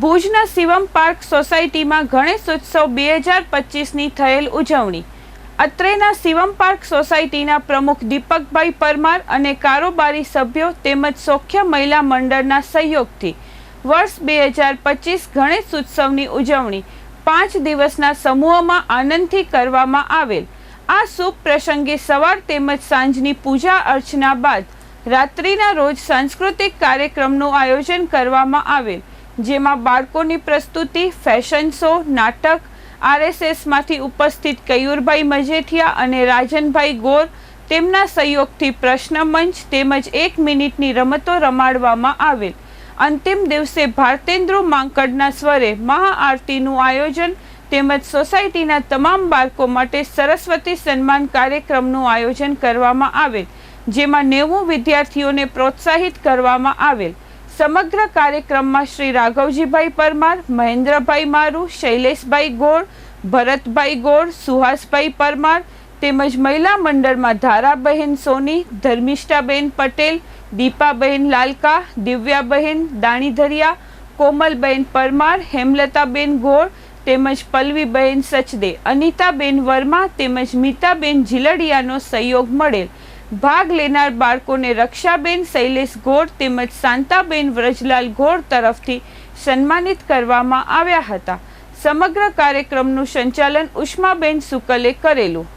ભુજના શિવમ પાર્ક સોસાયટીમાં ગણેશ ઉત્સવ બે હજાર પચીસની થયેલ ઉજવણી. અત્રેના શિવમ પાર્ક સોસાયટીના પ્રમુખ દીપકભાઈ પરમાર અને કારોબારી સભ્યો તેમજ સોખ્ય મહિલા મંડળના સહયોગથી વર્ષ બે હજાર પચીસ ગણેશ ઉત્સવની ઉજવણી પાંચ દિવસના સમૂહમાં આનંદથી કરવામાં આવેલ. આ શુભ પ્રસંગે સવાર તેમજ સાંજની પૂજા અર્ચના બાદ રાત્રિના રોજ સાંસ્કૃતિક કાર્યક્રમનું આયોજન કરવામાં આવેલ. જેમાં બાળકોની પ્રસ્તુતિ, ફેશન શો, નાટક, આરએસએસમાંથી ઉપસ્થિત કયુરભાઈ મજેઠિયા અને રાજનભાઈ ગોર તેમના સહયોગથી પ્રશ્ન મંચ તેમજ એક મિનિટની રમતો રમાડવામાં આવેલ. અંતિમ દિવસે ભારતેન્દ્રુ માંકડના સ્વરે મહાઆરતીનું આયોજન તેમજ સોસાયટીના તમામ બાળકો માટે સરસ્વતી સન્માન કાર્યક્રમનું આયોજન કરવામાં આવેલ, જેમાં નેવું વિદ્યાર્થીઓને પ્રોત્સાહિત કરવામાં આવેલ. સમગ્ર કાર્યક્રમમાં શ્રી રાઘવજીભાઈ પરમાર, મહેન્દ્રભાઈ મારુ, શૈલેષભાઈ ગોળ, ભરતભાઈ ગોળ, સુહાસભાઈ પરમાર તેમજ મહિલા મંડળમાં ધારાબહેન સોની, ધર્મિષ્ઠાબેન પટેલ, દીપાબહેન લાલકા, દિવ્યાબહેન દાણીધરિયા, કોમલબહેન પરમાર, હેમલતાબેન ગોળ તેમજ પલ્લવીબહેન સચદે, અનિતાબેન વર્મા તેમજ મીતાબેન ઝીલડિયાનો સહયોગ મળેલ. ભાગ લેનાર બાળકોને રક્ષાબેન શૈલેષ ગોર તેમજ શાંતાબેન વ્રજલાલ ગોર તરફથી સન્માનિત કરવામાં આવ્યા હતા. સમગ્ર કાર્યક્રમનું સંચાલન ઉષ્માબેન શુકલે કરેલું.